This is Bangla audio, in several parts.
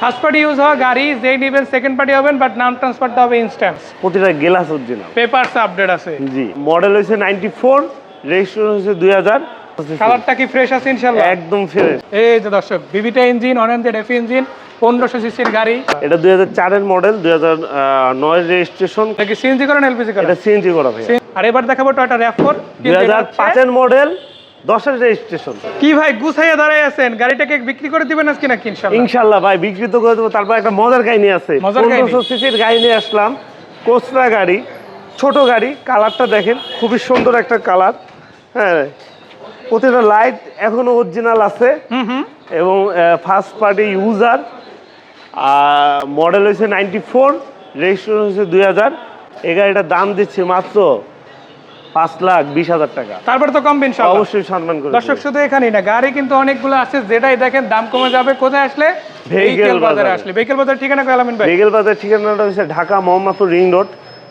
ফার্স্ট পার্টি ইউজ হওয়া গাড়ি যেই নেবেন সেকেন্ড পার্টি হবেন বাট নাম ট্রান্সফারটা হবে ইনস্ট্যান্ট প্রতিটা গ্লাস অরিজিনাল পেপারস আপডেট আছে। জি মডেল হয়েছে নাইনটি ফোর রেজিস্ট্রেশন হয়েছে দুই হাজার। কালারটা কি ফ্রেশ আছে ইনশাল্লাহ একদম ফ্রেশ এই যে দর্শক বিবিটা ইঞ্জিন অনেন্টেড এফ ইঞ্জিন পনেরোশো সিসির গাড়ি। এটা দুই হাজার চারের মডেল দুই হাজার নয় রেজিস্ট্রেশন সিএনজি করেন এলপিজি করেন? এটা সিএনজি করা ভাই আর এবার দেখাবো টয়টা দুই হাজার পাঁচের মডেল দশের রেজিস্ট্রেশন কি ভাই গুছাইয়া দাঁড়ায় আছেন? গাড়িটাকে বিক্রি করে দিবেন আজকে নাকি ইনশাল্লাহ? ভাই বিক্রি তো করে দেবো। তারপর একটা মজার কাহিনী আছে? পনেরোশো সিসির গাড়ি নিয়ে আসলাম। কোচরা গাড়ি ছোট গাড়ি। কালারটা দেখেন খুবই সুন্দর একটা কালার। হ্যাঁ প্রতিটা লাইট এখনও অরিজিনাল আছে। হুম হুম। এবং ফার্স্ট পার্টি ইউজার আর মডেল হয়েছে নাইনটি ফোর রেজিস্ট্রেশন হয়েছে দুই হাজার। এই গাড়িটার দাম দিচ্ছে মাত্র পাঁচ লাখ বিশ হাজার টাকা। তারপরে তো কমবে ইনশাল্লাহ অবশ্যই সম্মান করে দর্শক শুধু এখানেই না গাড়ি কিন্তু অনেকগুলো আছে যেটাই দেখেন দাম কমে যাবে কোথায় আসলে? ভেহিকেল ভেহিকেল বাজারে। আসলে। ভেহিকেল বাজার ঠিকানা ভাই? রেগেল বাজার ঠিকানাটা হচ্ছে ঢাকা মোহাম্মদপুর রিং রোড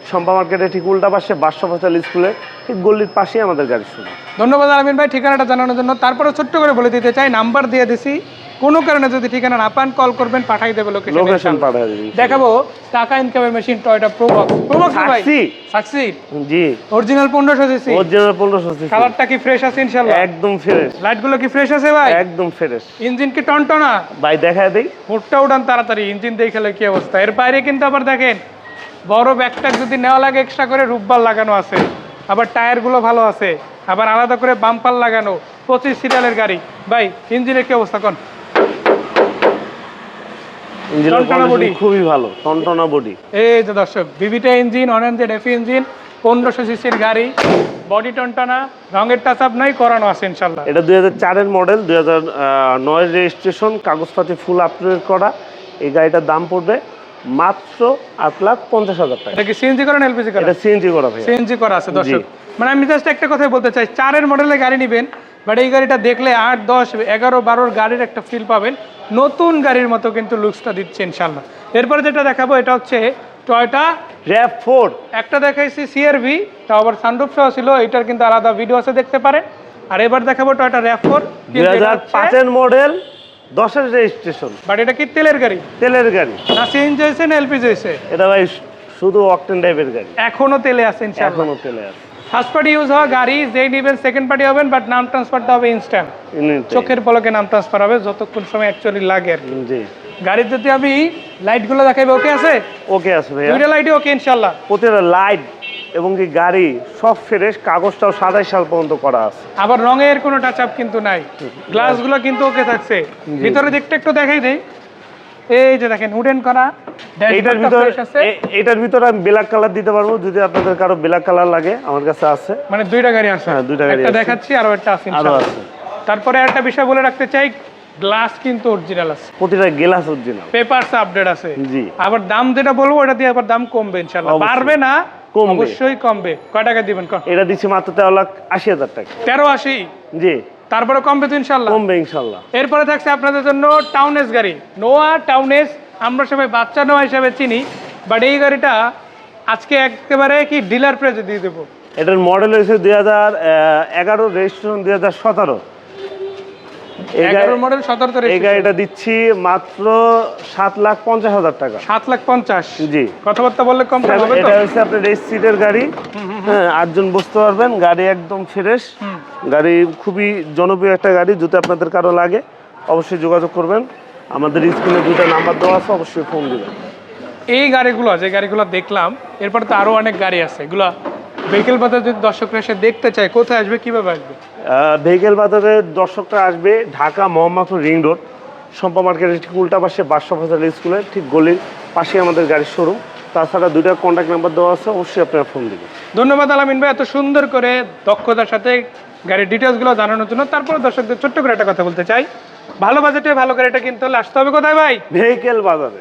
শম্পা মার্কেটের ঠিক উল্টা পাশে বাদশা ফসল স্কুলের ঠিক গল্লির পাশেই আমাদের গাড়ি শুরু ধন্যবাদ আলামিন ভাই ঠিকানাটা জানানোর জন্য। তারপরে ছোট্ট করে বলে দিতে চাই নাম্বার দিয়ে দিছি কোনো কারণে যদি ঠিকানা না পান কল করবেন পাঠাই দেবে লোকেশন লোকেশন পাঠিয়ে দিবি। দেখাবো টাকা ইনকামের মেশিন টয়টা প্রোবক্স প্রোবক্স ভাই? সাকসিড জি। অরিজিনাল পনেরোশো সিসি অরিজিনাল পনেরোশো সিসি কালারটা কি ফ্রেশ আছে ইনশাল্লাহ একদম ফ্রেশ লাইটগুলো কি ফ্রেশ আছে ভাই? একদম ফ্রেশ ইঞ্জিন কি টনটনা? ভাই দেখায় দেই। মোটটা উঠান তাড়াতাড়ি ইঞ্জিন দেখালে কি অবস্থা? এর বাইরে কিন্তু আবার দেখেন বড় ব্যাগটা যদি নেওয়া লাগে এক্সট্রা করে রূপবার লাগানো আছে। আবার টায়ারগুলো ভালো আছে। আবার আলাদা করে বাম্পার লাগানো পঁচিশ সিরিয়ালের গাড়ি। ভাই ইঞ্জিনের কি অবস্থা কোন? ইঞ্জিনের টনটনা খুবই ভালো টনটনা বডি। এই যে দর্শক বিবিটা ইঞ্জিন এফ ইঞ্জিন পনেরোশো সিসির গাড়ি বডি টনটনা রঙের টাচ আপ নাই করানো আছে ইনশাল্লাহ। এটা দুই হাজার চারের মডেল দুই হাজার নয় রেজিস্ট্রেশন কাগজপাতি ফুল আপডেট করা এই গাড়িটার দাম পড়বে মাত্র আট লাখ পঞ্চাশ হাজার টাকা। এটা কি সিএনজি এলপিজি এটা সিএনজি করা সিএনজি করা আছে দর্শক। মানে আমি জাস্ট একটা কথাই বলতে চাই চারের মডেলের গাড়ি নেবেন বাট এই গাড়িটা দেখলে আট দশ এগারো বারোর গাড়ির একটা ফিল পাবেন। নতুন গাড়ির মতো কিন্তু লুকসটা দিচ্ছে ইনশাল্লাহ এরপরে যেটা দেখাবো এটা হচ্ছে টয়টা র্যাপ ফোর একটা দেখাইছি সিআরভি তা আবার সানরুফ সহ ছিল এটার কিন্তু আলাদা ভিডিও আছে দেখতে পারেন। আর এবার দেখাবো টয়টা র্যাফোর দুই হাজার পাঁচের মডেল দশের রেজিস্ট্রেশন বাট এটা কি তেলের গাড়ি? তেলের গাড়ি। না সিএনজি হয়েছে না এলপিজি হয়েছে? এটা ভাই শুধু অকটেন টাইপের গাড়ি। এখনও তেলে আছে এখনও তেলে আছে। ফার্স্ট পার্টি ইউজ হওয়া গাড়ি যেই নেবেন সেকেন্ড পার্টি হবেন বাট নাম ট্রান্সফারটা হবে ইনস্ট্যান্ট চোখের পলকে নাম ট্রান্সফার হবে যতক্ষণ সময় অ্যাকচুয়ালি লাগে আর কি। জি। গাড়ির যদি আমি লাইটগুলো দেখাইবে ওকে আছে? ওকে আছে ভাইয়া। দুইটা লাইটই ওকে ইনশাল্লাহ প্রতিটা লাইট এবং কি গাড়ি সব ফ্রেশ কাগজটাও সাতাশ সাল পর্যন্ত করা আছে। আবার রঙের কোনো টাচ আপ কিন্তু নাই। গ্লাসগুলো কিন্তু ওকে থাকছে। ভিতরে দেখতে একটু দেখাই দেই। এই যে দেখেন উডেন করা এইটার ভিতরে এইটার ভিতরে আমি ব্ল্যাক কালার দিতে পারব যদি আপনাদের কারও ব্ল্যাক কালার লাগে আমার কাছে আছে। মানে দুইটা গাড়ি আছে। হ্যাঁ, দুইটা গাড়ি একটা দেখাচ্ছি আর একটা আছে আরও আছে। তারপরে একটা বিষয় বলে রাখতে চাই গ্লাস কিন্তু অরিজিনাল আছে। প্রতিটা গ্লাস অরিজিনাল পেপারস আপডেট আছে। জি। আবার দাম যেটা বলব ওটা দিয়ে আবার দাম কমবে অবশ্যই। বাড়বে না কমবে। অবশ্যই কমবে। কয় টাকা দিবেন এটা দিচ্ছি মাত্র তেরো লাখ আশি হাজার টাকা। তেরো আশি? জি। তারপরে কমবে তো ইনশাল্লাহ কমবে ইনশাল্লাহ এরপরে থাকছে আপনাদের জন্য টাউনেস গাড়ি। নোয়া টাউনেস আমরা সবাই বাচ্চা নোয়া হিসাবে চিনি বাট এই গাড়িটা আজকে একেবারে কি ডিলার প্রাইসে দিয়ে দেবো। এটার মডেল হয়েছে দুই হাজার এগারো রেজিস্ট্রেশন দুই হাজার সতেরো। মডেল এই গাড়িটা দিচ্ছি মাত্র সাত লাখ পঞ্চাশ হাজার টাকা। সাত লাখ পঞ্চাশ? জি। কথাবার্তা বললে কম কম হবে এটা হচ্ছে আপনার রেস সিটের গাড়ি। হ্যাঁ আটজন বসতে পারবেন গাড়ি একদম ফ্রেশ গাড়ি খুবই জনপ্রিয় একটা গাড়ি যদি আপনাদের কারও লাগে অবশ্যই যোগাযোগ করবেন। আমাদের স্ক্রিনে দুইটা নাম্বার দেওয়া আছে অবশ্যই ফোন দিবেন। এই গাড়িগুলো যে গাড়িগুলো দেখলাম এরপরে তো আরও অনেক গাড়ি আছে। এগুলো ভেহিকেল বাজার যদি দর্শকরা এসে দেখতে চায় কোথায় আসবে কীভাবে আসবে? ভেহিকেল বাজারে দর্শকরা আসবে ঢাকা মোহাম্মদপুর রিং রোড শম্পা মার্কেটের ঠিক উল্টা পাশে বাদশা ফসল স্কুলের ঠিক গলির পাশে আমাদের গাড়ির শোরুম তাছাড়া দুইটা কন্ট্যাক্ট নাম্বার দেওয়া আছে অবশ্যই আপনারা ফোন দিবেন। ধন্যবাদ আলামিন ভাই এত সুন্দর করে দক্ষতার সাথে গাড়ির ডিটেলসগুলো জানানোর জন্য। তারপরে দর্শকদের ছোট্ট করে একটা কথা বলতে চাই। ভালো বাজেটে ভালো গাড়িটা কিনতে হলে আসতে হবে কোথায় ভাই? ভেহিকেল বাজারে।